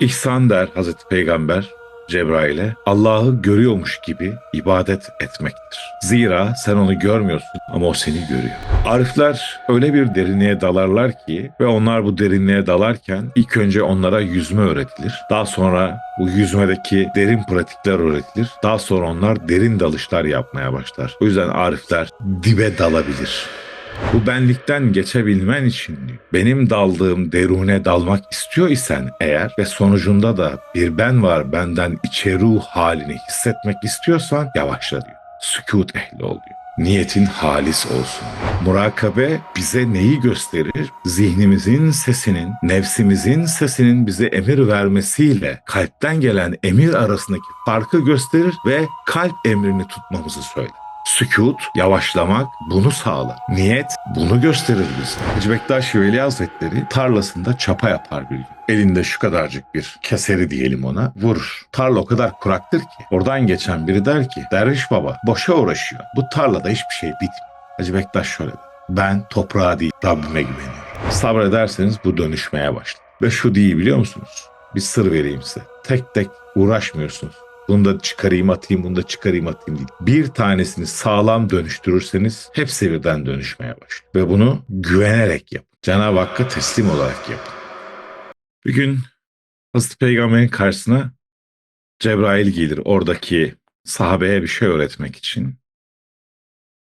İhsan der Hazreti Peygamber Cebrail'e Allah'ı görüyormuş gibi ibadet etmektir. Zira sen onu görmüyorsun ama o seni görüyor. Arifler öyle bir derinliğe dalarlar ki ve onlar bu derinliğe dalarken ilk önce onlara yüzme öğretilir. Daha sonra bu yüzmedeki derin pratikler öğretilir. Daha sonra onlar derin dalışlar yapmaya başlar. O yüzden arifler dibe dalabilir. Bu benlikten geçebilmen için benim daldığım derune dalmak istiyor isen eğer ve sonucunda da bir ben var benden içe ruh halini hissetmek istiyorsan yavaşla diyor. Sükut ehli ol diyor. Niyetin halis olsun. Murakabe bize neyi gösterir? Zihnimizin sesinin, nefsimizin sesinin bize emir vermesiyle kalpten gelen emir arasındaki farkı gösterir ve kalp emrini tutmamızı söyler. Sükut, yavaşlamak bunu sağlar. Niyet bunu gösterir bize. Hacı Bektaş Veli Hazretleri tarlasında çapa yapar bir gün. Elinde şu kadarcık bir keseri diyelim ona vurur. Tarla o kadar kuraktır ki oradan geçen biri der ki Derviş baba boşa uğraşıyor. Bu tarlada hiçbir şey bitmiyor. Hacı Bektaş şöyle der. Ben toprağa değil Rabbime güveniyorum. Sabrederseniz bu dönüşmeye başlar. Ve şu değil biliyor musunuz? Bir sır vereyim size. Tek tek uğraşmıyorsunuz. Bunu da çıkarayım atayım, bunu da çıkarayım atayım değil. Bir tanesini sağlam dönüştürürseniz hepsi birden dönüşmeye başlıyor. Ve bunu güvenerek yapın. Cenab-ı Hakk'a teslim olarak yapın. Bir gün Hazreti Peygamber'in karşısına Cebrail gelir oradaki sahabeye bir şey öğretmek için.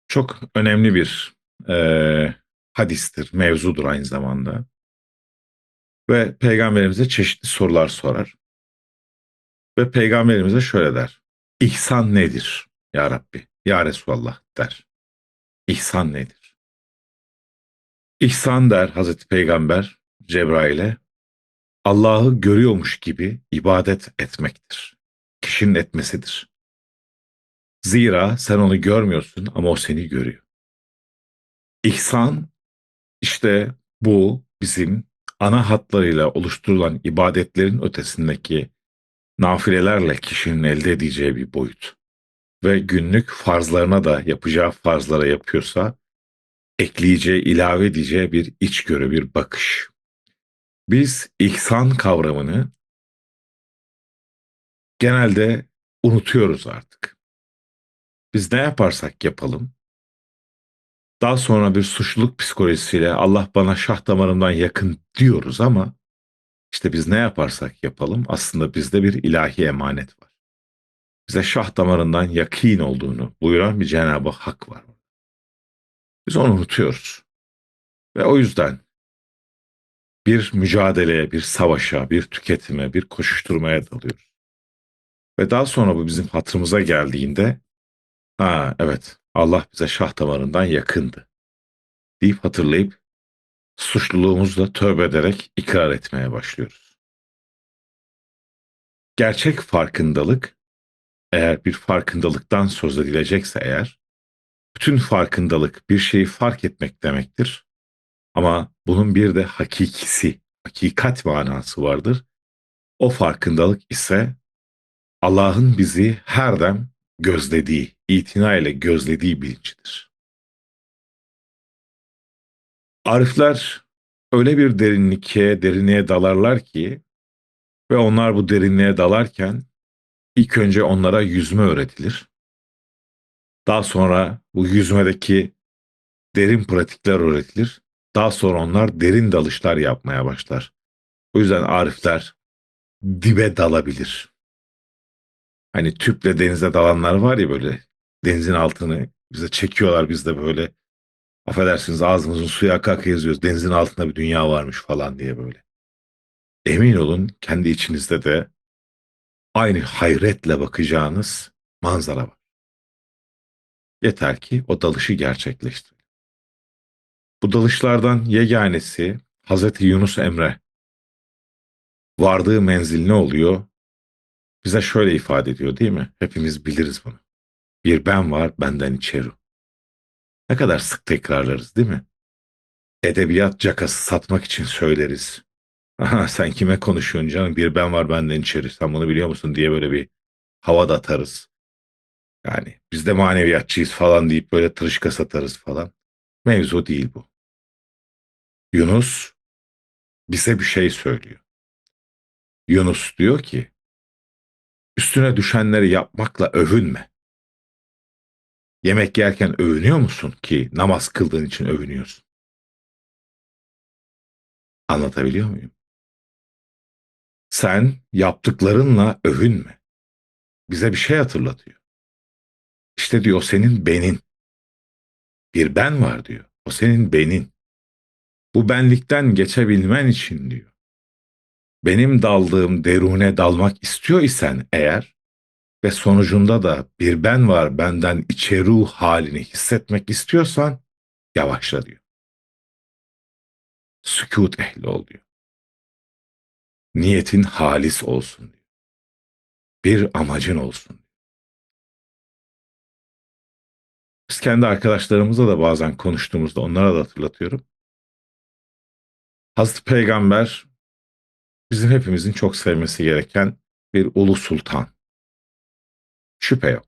Çok önemli bir eee, hadistir, mevzudur aynı zamanda. Ve Peygamberimize çeşitli sorular sorar. Ve peygamberimize şöyle der. İhsan nedir ya Rabbi? Ya Resulallah der. İhsan nedir? İhsan der Hazreti Peygamber Cebrail'e Allah'ı görüyormuş gibi ibadet etmektir. Kişinin etmesidir. Zira sen onu görmüyorsun ama o seni görüyor. İhsan işte bu bizim ana hatlarıyla oluşturulan ibadetlerin ötesindeki nafilelerle kişinin elde edeceği bir boyut. Ve günlük farzlarına da yapacağı farzlara yapıyorsa ekleyeceği, ilave edeceği bir içgörü, bir bakış. Biz ihsan kavramını genelde unutuyoruz artık. Biz ne yaparsak yapalım, daha sonra bir suçluluk psikolojisiyle Allah bana şah damarımdan yakın diyoruz ama işte biz ne yaparsak yapalım aslında bizde bir ilahi emanet var. Bize şah damarından yakin olduğunu buyuran bir Cenab-ı Hak var. Biz onu unutuyoruz. Ve o yüzden bir mücadeleye, bir savaşa, bir tüketime, bir koşuşturmaya dalıyoruz. Ve daha sonra bu bizim hatırımıza geldiğinde ha evet Allah bize şah damarından yakındı deyip hatırlayıp suçluluğumuzla tövbe ederek ikrar etmeye başlıyoruz. Gerçek farkındalık eğer bir farkındalıktan söz edilecekse eğer bütün farkındalık bir şeyi fark etmek demektir. Ama bunun bir de hakikisi, hakikat manası vardır. O farkındalık ise Allah'ın bizi her dem gözlediği, itina ile gözlediği bilincidir. Arifler öyle bir derinliğe, derinliğe dalarlar ki ve onlar bu derinliğe dalarken ilk önce onlara yüzme öğretilir. Daha sonra bu yüzmedeki derin pratikler öğretilir. Daha sonra onlar derin dalışlar yapmaya başlar. O yüzden arifler dibe dalabilir. Hani tüple denize dalanlar var ya böyle denizin altını bize çekiyorlar biz de böyle affedersiniz ağzımızın suya akar yazıyoruz. Denizin altında bir dünya varmış falan diye böyle. Emin olun kendi içinizde de aynı hayretle bakacağınız manzara var. Yeter ki o dalışı gerçekleştirin. Bu dalışlardan yeganesi Hazreti Yunus Emre. Vardığı menzil ne oluyor? Bize şöyle ifade ediyor değil mi? Hepimiz biliriz bunu. Bir ben var benden içeri. Ne kadar sık tekrarlarız değil mi? Edebiyat cakası satmak için söyleriz. Aha, sen kime konuşuyorsun canım? Bir ben var benden içeri. Sen bunu biliyor musun diye böyle bir hava da atarız. Yani biz de maneviyatçıyız falan deyip böyle tırışka satarız falan. Mevzu değil bu. Yunus bize bir şey söylüyor. Yunus diyor ki, üstüne düşenleri yapmakla övünme. Yemek yerken övünüyor musun ki namaz kıldığın için övünüyorsun? Anlatabiliyor muyum? Sen yaptıklarınla övünme. Bize bir şey hatırlatıyor. İşte diyor senin benin. Bir ben var diyor. O senin benin. Bu benlikten geçebilmen için diyor. Benim daldığım derune dalmak istiyor isen eğer ve sonucunda da bir ben var benden içe ruh halini hissetmek istiyorsan yavaşla diyor. Sükut ehli ol diyor. Niyetin halis olsun diyor. Bir amacın olsun. Biz kendi arkadaşlarımızla da bazen konuştuğumuzda onlara da hatırlatıyorum. Hazreti Peygamber bizim hepimizin çok sevmesi gereken bir ulu sultan. Şüphe yok.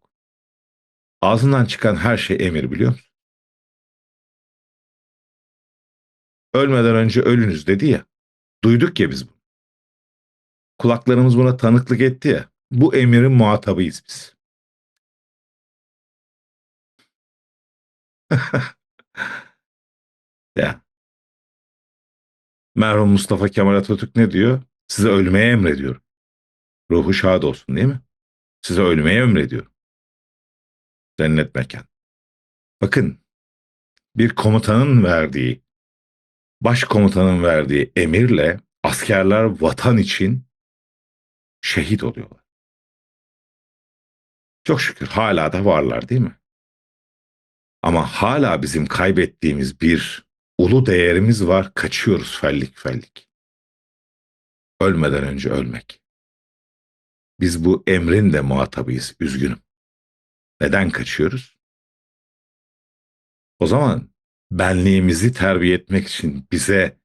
Ağzından çıkan her şey emir biliyor musun? Ölmeden önce ölünüz dedi ya. Duyduk ya biz bunu. Kulaklarımız buna tanıklık etti ya. Bu emirin muhatabıyız biz. ya. Merhum Mustafa Kemal Atatürk ne diyor? Size ölmeye emrediyorum. Ruhu şad olsun değil mi? Size ölmeye emrediyorum. Cennet mekan. Bakın bir komutanın verdiği, başkomutanın verdiği emirle askerler vatan için şehit oluyorlar. Çok şükür hala da varlar değil mi? Ama hala bizim kaybettiğimiz bir ulu değerimiz var, kaçıyoruz fellik fellik. Ölmeden önce ölmek. Biz bu emrin de muhatabıyız, üzgünüm. Neden kaçıyoruz? O zaman benliğimizi terbiye etmek için bize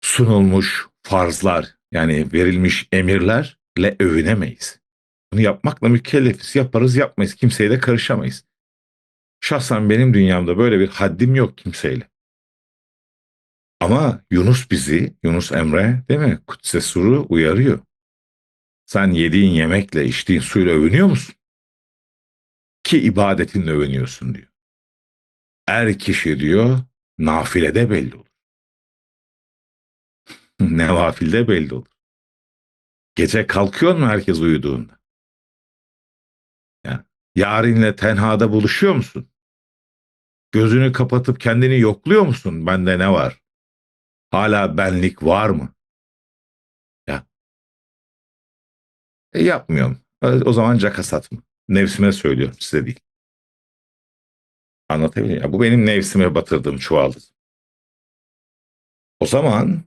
sunulmuş farzlar yani verilmiş emirlerle övünemeyiz. Bunu yapmakla mükellefiz. Yaparız yapmayız. Kimseye de karışamayız. Şahsen benim dünyamda böyle bir haddim yok kimseyle. Ama Yunus bizi, Yunus Emre değil mi? Kutse Suru uyarıyor. Sen yediğin yemekle içtiğin suyla övünüyor musun? Ki ibadetinle övünüyorsun diyor. Er kişi diyor nafilede belli olur. Nevafilde belli olur. Gece kalkıyor mu herkes uyuduğunda? Yani, yarinle tenhada buluşuyor musun? Gözünü kapatıp kendini yokluyor musun? Bende ne var? Hala benlik var mı? E, yapmıyorum. O zaman cakasat mı? Nefsime söylüyorum size değil. Anlatabiliyor muyum? Bu benim nefsime batırdığım çuvaldız. O zaman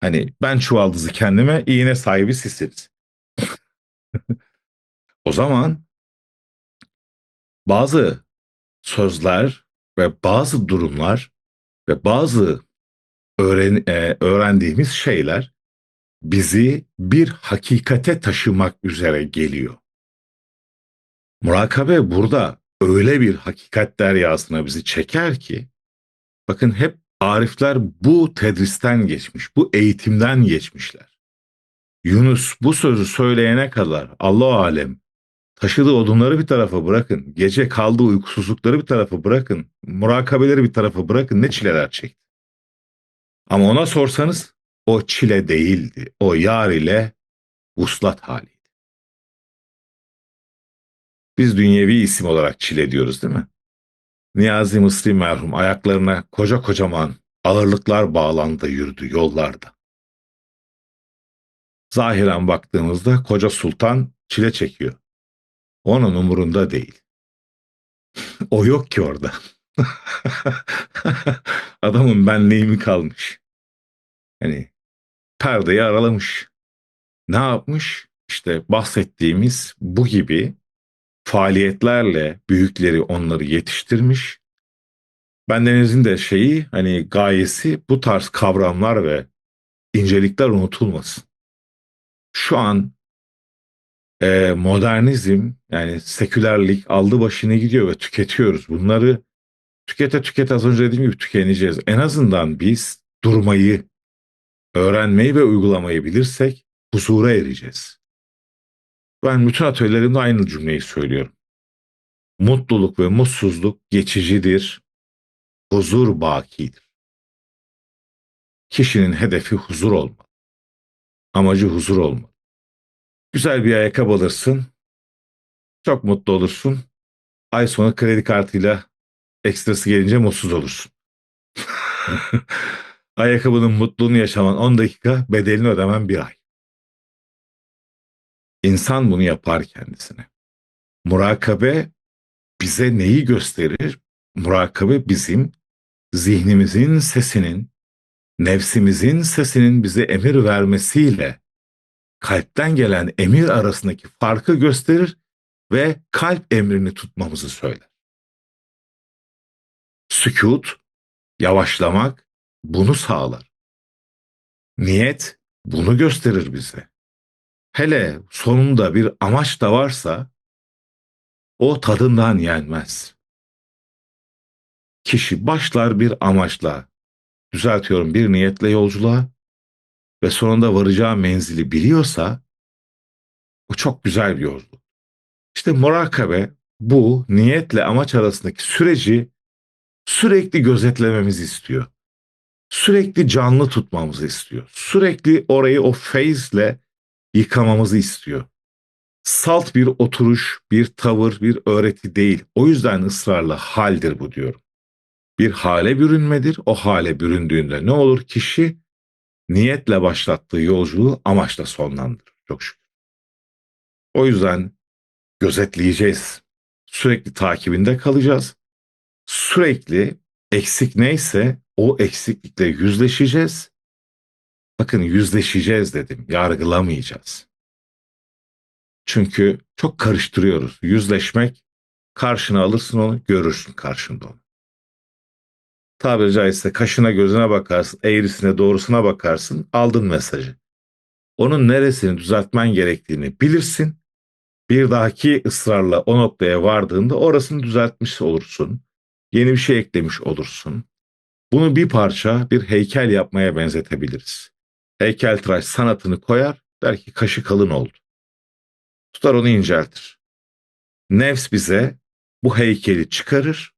hani ben çuvaldızı kendime iğne sahibi sizsiniz. o zaman bazı sözler ve bazı durumlar ve bazı öğren, e, öğrendiğimiz şeyler bizi bir hakikate taşımak üzere geliyor. Murakabe burada öyle bir hakikat deryasına bizi çeker ki bakın hep arifler bu tedristen geçmiş, bu eğitimden geçmişler. Yunus bu sözü söyleyene kadar Allah alem taşıdığı odunları bir tarafa bırakın, gece kaldığı uykusuzlukları bir tarafa bırakın, murakabeleri bir tarafa bırakın ne çileler çekti. Ama ona sorsanız o çile değildi. O yar ile vuslat haliydi. Biz dünyevi isim olarak çile diyoruz değil mi? Niyazi Mısri merhum ayaklarına koca kocaman ağırlıklar bağlandı yürüdü yollarda. Zahiren baktığımızda koca sultan çile çekiyor. Onun umurunda değil. o yok ki orada. Adamın benliği mi kalmış? Hani perdeyi aralamış. Ne yapmış? İşte bahsettiğimiz bu gibi faaliyetlerle büyükleri onları yetiştirmiş. Bendenizin de şeyi hani gayesi bu tarz kavramlar ve incelikler unutulmasın. Şu an e, modernizm yani sekülerlik aldı başını gidiyor ve tüketiyoruz. Bunları tükete tükete az önce dediğim gibi tükeneceğiz. En azından biz durmayı öğrenmeyi ve uygulamayı bilirsek huzura ereceğiz. Ben bütün atölyelerimde aynı cümleyi söylüyorum. Mutluluk ve mutsuzluk geçicidir. Huzur bakidir. Kişinin hedefi huzur olmalı. Amacı huzur olmalı. Güzel bir ayakkabı alırsın. Çok mutlu olursun. Ay sonu kredi kartıyla ekstrası gelince mutsuz olursun. Ayakkabının mutluluğunu yaşaman 10 dakika, bedelini ödemen bir ay. İnsan bunu yapar kendisine. Murakabe bize neyi gösterir? Murakabe bizim zihnimizin sesinin, nefsimizin sesinin bize emir vermesiyle kalpten gelen emir arasındaki farkı gösterir ve kalp emrini tutmamızı söyler. Sükut, yavaşlamak bunu sağlar. Niyet bunu gösterir bize. Hele sonunda bir amaç da varsa o tadından yenmez. Kişi başlar bir amaçla, düzeltiyorum bir niyetle yolculuğa ve sonunda varacağı menzili biliyorsa o çok güzel bir yolculuk. İşte murakabe bu niyetle amaç arasındaki süreci sürekli gözetlememizi istiyor. Sürekli canlı tutmamızı istiyor. Sürekli orayı o feyizle yıkamamızı istiyor. Salt bir oturuş, bir tavır, bir öğreti değil. O yüzden ısrarla haldir bu diyorum. Bir hale bürünmedir. O hale büründüğünde ne olur? Kişi niyetle başlattığı yolculuğu amaçla sonlandırır. Çok şükür. O yüzden gözetleyeceğiz. Sürekli takibinde kalacağız. Sürekli eksik neyse o eksiklikle yüzleşeceğiz. Bakın yüzleşeceğiz dedim, yargılamayacağız. Çünkü çok karıştırıyoruz. Yüzleşmek, karşına alırsın onu, görürsün karşında onu. Tabiri caizse kaşına gözüne bakarsın, eğrisine doğrusuna bakarsın, aldın mesajı. Onun neresini düzeltmen gerektiğini bilirsin. Bir dahaki ısrarla o noktaya vardığında orasını düzeltmiş olursun. Yeni bir şey eklemiş olursun. Bunu bir parça bir heykel yapmaya benzetebiliriz. Heykeltıraş sanatını koyar, der ki kaşı kalın oldu. Tutar onu inceltir. Nefs bize bu heykeli çıkarır.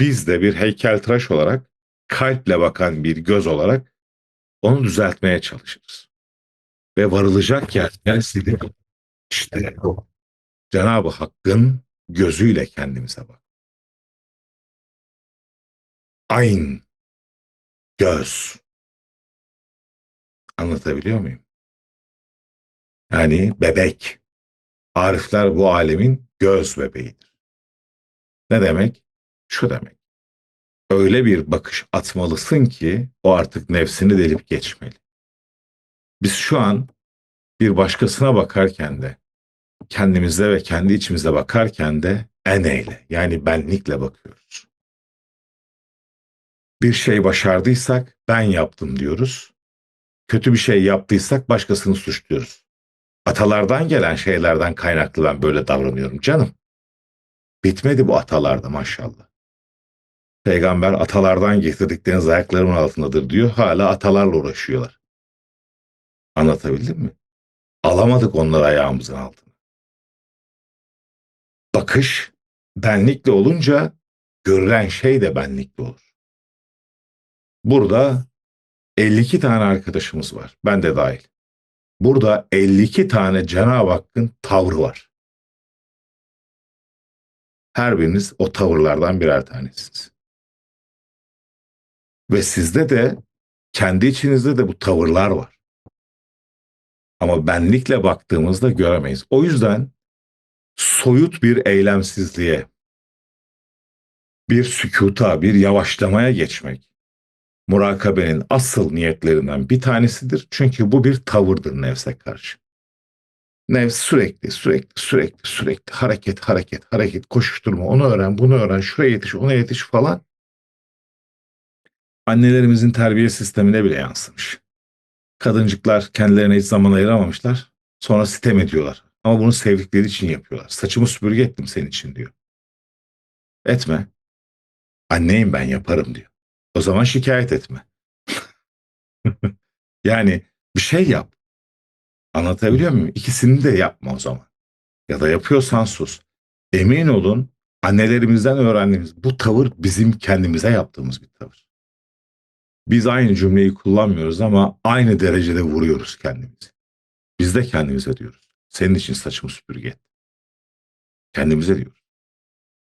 Biz de bir heykeltıraş olarak, kalple bakan bir göz olarak onu düzeltmeye çalışırız. Ve varılacak yer neresidir? İşte Cenab-ı Hakk'ın gözüyle kendimize bak. Ayn, göz. Anlatabiliyor muyum? Yani bebek. Arifler bu alemin göz bebeğidir. Ne demek? Şu demek. Öyle bir bakış atmalısın ki o artık nefsini delip geçmeli. Biz şu an bir başkasına bakarken de kendimize ve kendi içimize bakarken de eneyle yani benlikle bakıyoruz. Bir şey başardıysak ben yaptım diyoruz. Kötü bir şey yaptıysak başkasını suçluyoruz. Atalardan gelen şeylerden kaynaklı ben böyle davranıyorum canım. Bitmedi bu atalarda maşallah. Peygamber atalardan getirdikleriniz ayaklarımın altındadır diyor. Hala atalarla uğraşıyorlar. Anlatabildim mi? Alamadık onları ayağımızın altına. Bakış benlikle olunca görülen şey de benlikli olur. Burada 52 tane arkadaşımız var. Ben de dahil. Burada 52 tane Cenab-ı Hakk'ın tavrı var. Her biriniz o tavırlardan birer tanesiniz. Ve sizde de kendi içinizde de bu tavırlar var. Ama benlikle baktığımızda göremeyiz. O yüzden soyut bir eylemsizliğe, bir sükuta, bir yavaşlamaya geçmek murakabenin asıl niyetlerinden bir tanesidir. Çünkü bu bir tavırdır nefse karşı. Nefs sürekli, sürekli, sürekli, sürekli hareket, hareket, hareket, koşuşturma, onu öğren, bunu öğren, şuraya yetiş, ona yetiş falan. Annelerimizin terbiye sistemine bile yansımış. Kadıncıklar kendilerine hiç zaman ayıramamışlar. Sonra sitem ediyorlar. Ama bunu sevdikleri için yapıyorlar. Saçımı süpürge ettim senin için diyor. Etme. Anneyim ben yaparım diyor. O zaman şikayet etme. Yani bir şey yap. Anlatabiliyor muyum? İkisini de yapma o zaman. Ya da yapıyorsan sus. Emin olun annelerimizden öğrendiğimiz bu tavır bizim kendimize yaptığımız bir tavır. Biz aynı cümleyi kullanmıyoruz ama aynı derecede vuruyoruz kendimizi. Biz de kendimize diyoruz. Senin için saçımı süpürge et. Kendimize diyoruz.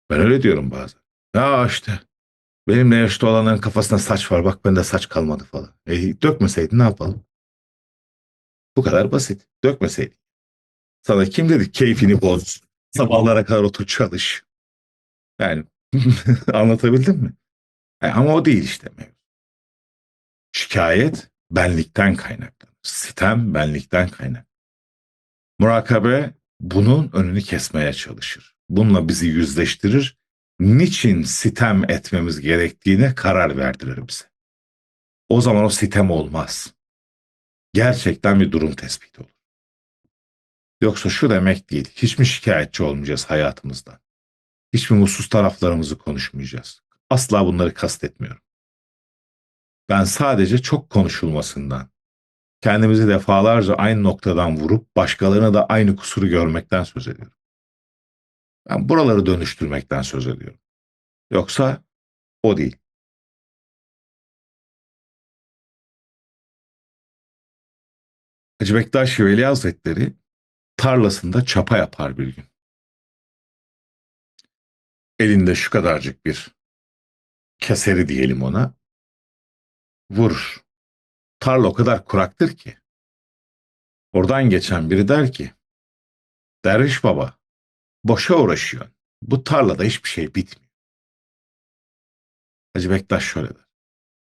Ben öyle diyorum bazen. Ya işte benimle yaşlı olanların kafasında saç var bak bende saç kalmadı falan. E, dökmeseydin ne yapalım? Bu kadar basit. Dökmeseydin. Sana kim dedi keyfini boz. Sabahlara kadar otur çalış. Yani anlatabildim mi? E, ama o değil işte mevzu. Şikayet benlikten kaynaklanır. Sitem benlikten kaynaklanır. Murakabe bunun önünü kesmeye çalışır. Bununla bizi yüzleştirir. Niçin sitem etmemiz gerektiğine karar verdirir bize. O zaman o sitem olmaz. Gerçekten bir durum tespiti olur. Yoksa şu demek değil. Hiç mi şikayetçi olmayacağız hayatımızdan? Hiç mi mutsuz taraflarımızı konuşmayacağız? Asla bunları kastetmiyorum. Ben sadece çok konuşulmasından, kendimizi defalarca aynı noktadan vurup başkalarına da aynı kusuru görmekten söz ediyorum. Ben buraları dönüştürmekten söz ediyorum. Yoksa o değil. Hacı Bektaş Veli Hazretleri tarlasında çapa yapar bir gün. Elinde şu kadarcık bir keseri diyelim ona. Vurur. Tarla o kadar kuraktır ki. Oradan geçen biri der ki, Derviş baba, boşa uğraşıyorsun. Bu tarlada hiçbir şey bitmiyor. Hacı Bektaş şöyle der.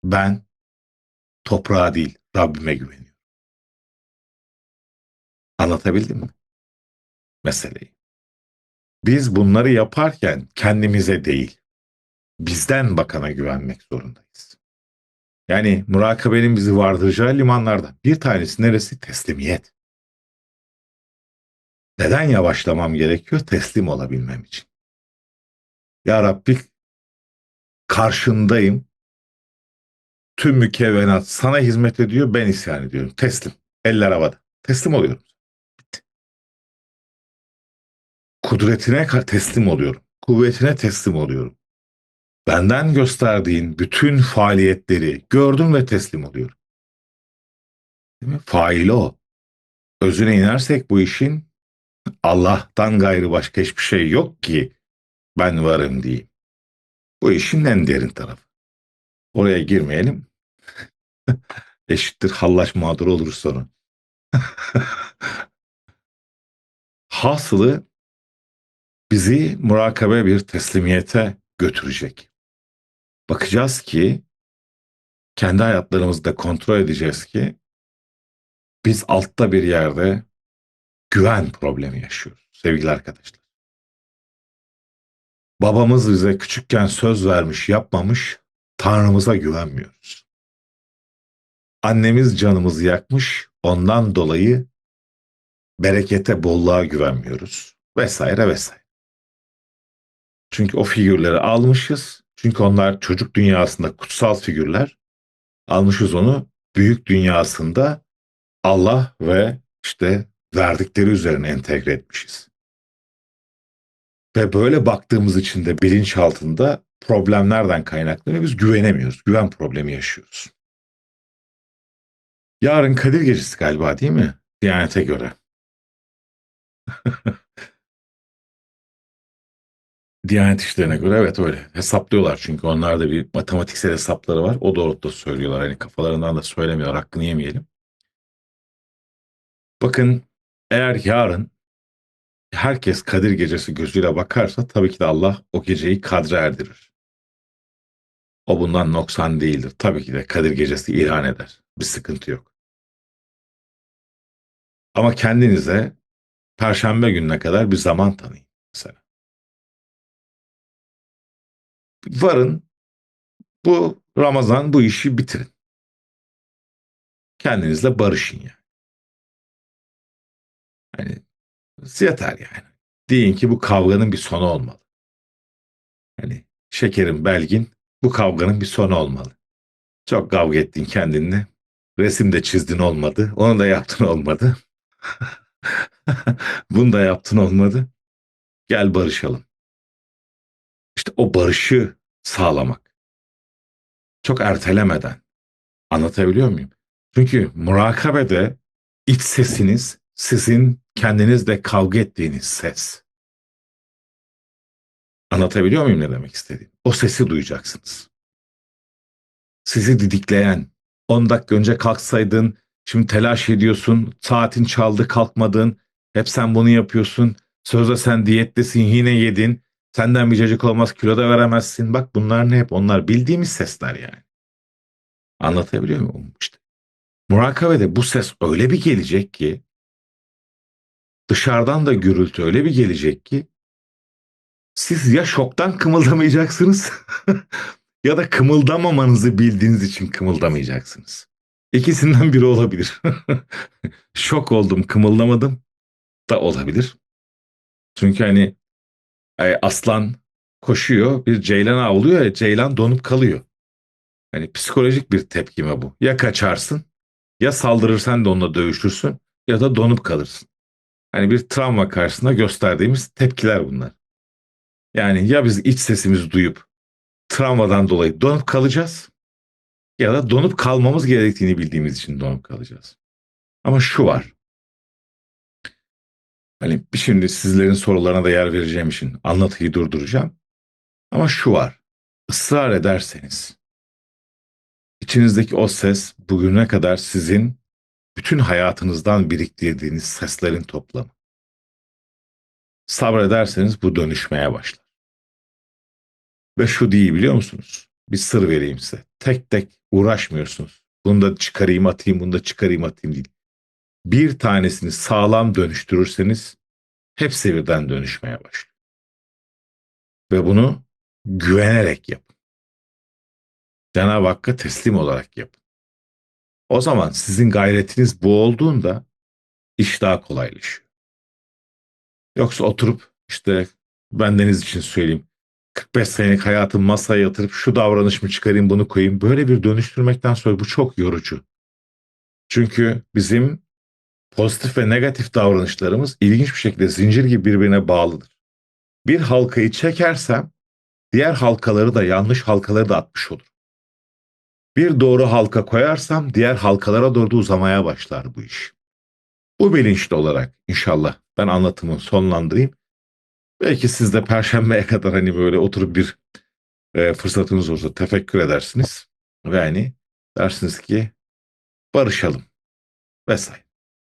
Ben toprağa değil Rabbime güveniyorum. Anlatabildim mi? Meseleyi. Biz bunları yaparken kendimize değil, bizden bakana güvenmek zorundayız. Yani murakabenin bizi vardıracağı limanlardan bir tanesi neresi? Teslimiyet. Neden yavaşlamam gerekiyor? Teslim olabilmem için. Ya Rabbi karşındayım. Tüm mükevvenat sana hizmet ediyor, ben isyan ediyorum. Teslim. Eller havada. Teslim oluyorum. Bitti. Kudretine teslim oluyorum. Kuvvetine teslim oluyorum. Benden gösterdiğin bütün faaliyetleri gördüm ve teslim oluyorum. Değil mi? Faili o. Özüne inersek bu işin Allah'tan gayrı başka hiçbir şey yok ki ben varım diyeyim. Bu işin en derin tarafı. Oraya girmeyelim. Eşittir hallaç mağdur oluruz sonra. Hasılı bizi murakabe bir teslimiyete götürecek. Bakacağız ki kendi hayatlarımızda kontrol edeceğiz ki biz altta bir yerde güven problemi yaşıyoruz sevgili arkadaşlar. Babamız bize küçükken söz vermiş yapmamış Tanrımıza güvenmiyoruz. Annemiz canımızı yakmış ondan dolayı berekete bolluğa güvenmiyoruz vesaire vesaire. Çünkü o figürleri almışız. Çünkü onlar çocuk dünyasında kutsal figürler. Almışız onu büyük dünyasında Allah ve işte verdikleri üzerine entegre etmişiz. Ve böyle baktığımız için de bilinç altında problemlerden kaynaklanıyor. Biz güvenemiyoruz. Güven problemi yaşıyoruz. Yarın Kadir Gecesi galiba değil mi? Diyanete göre. Diyanet işlerine göre evet öyle. Hesaplıyorlar çünkü onlarda bir matematiksel hesapları var. O doğrultuda söylüyorlar. Hani kafalarından da söylemiyorlar. Hakkını yemeyelim. Bakın eğer yarın herkes Kadir Gecesi gözüyle bakarsa tabii ki de Allah o geceyi kadre erdirir. O bundan noksan değildir. Tabii ki de Kadir Gecesi ilan eder. Bir sıkıntı yok. Ama kendinize Perşembe gününe kadar bir zaman tanıyın mesela. Varın bu Ramazan bu işi bitirin. Kendinizle barışın yani. Yani yeter yani. Deyin ki bu kavganın bir sonu olmalı. Hani şekerim belgin bu kavganın bir sonu olmalı. Çok kavga ettin kendinle. Resim de çizdin olmadı. Onu da yaptın olmadı. Bunu da yaptın olmadı. Gel barışalım. İşte o barışı sağlamak. Çok ertelemeden. Anlatabiliyor muyum? Çünkü murakabede iç sesiniz sizin kendinizle kavga ettiğiniz ses. Anlatabiliyor muyum ne demek istediğim? O sesi duyacaksınız. Sizi didikleyen, 10 dakika önce kalksaydın, şimdi telaş ediyorsun, saatin çaldı kalkmadın, hep sen bunu yapıyorsun, sözde sen diyettesin yine yedin, senden bir cacık olmaz kilo da veremezsin. Bak bunlar ne hep onlar bildiğimiz sesler yani. Anlatabiliyor muyum? İşte murakabede bu ses öyle bir gelecek ki dışarıdan da gürültü öyle bir gelecek ki siz ya şoktan kımıldamayacaksınız ya da kımıldamamanızı bildiğiniz için kımıldamayacaksınız. İkisinden biri olabilir. Şok oldum, kımıldamadım da olabilir. Çünkü hani e, aslan koşuyor, bir ceylan avlıyor ya ceylan donup kalıyor. Hani psikolojik bir tepkime bu. Ya kaçarsın, ya saldırırsan da onunla dövüşürsün ya da donup kalırsın. Hani bir travma karşısında gösterdiğimiz tepkiler bunlar. Yani ya biz iç sesimizi duyup travmadan dolayı donup kalacağız ya da donup kalmamız gerektiğini bildiğimiz için donup kalacağız. Ama şu var. Hani şimdi sizlerin sorularına da yer vereceğim için anlatıyı durduracağım. Ama şu var. Israr ederseniz içinizdeki o ses bugüne kadar sizin bütün hayatınızdan biriktirdiğiniz seslerin toplamı. Sabrederseniz bu dönüşmeye başlar. Ve şu değil biliyor musunuz? Bir sır vereyim size. Tek tek uğraşmıyorsunuz. Bunu da çıkarayım atayım, bunu da çıkarayım atayım değil. Bir tanesini sağlam dönüştürürseniz hepsi birden dönüşmeye başlıyor. Ve bunu güvenerek yapın. Cenab-ı Hakk'a teslim olarak yapın. O zaman sizin gayretiniz bu olduğunda iş daha kolaylaşıyor. Yoksa oturup işte bendeniz için söyleyeyim 45 senelik hayatımı masaya yatırıp şu davranışımı çıkarayım bunu koyayım. Böyle bir dönüştürmekten sonra bu çok yorucu. Çünkü bizim pozitif ve negatif davranışlarımız ilginç bir şekilde zincir gibi birbirine bağlıdır. Bir halkayı çekersem diğer halkaları da yanlış halkaları da atmış olur. Bir doğru halka koyarsam diğer halkalara doğru uzamaya başlar bu iş. Bu bilinçli olarak inşallah ben anlatımı sonlandırayım. Belki siz de perşembeye kadar hani böyle oturup bir e, fırsatınız olursa tefekkür edersiniz. Ve hani dersiniz ki barışalım vesaire.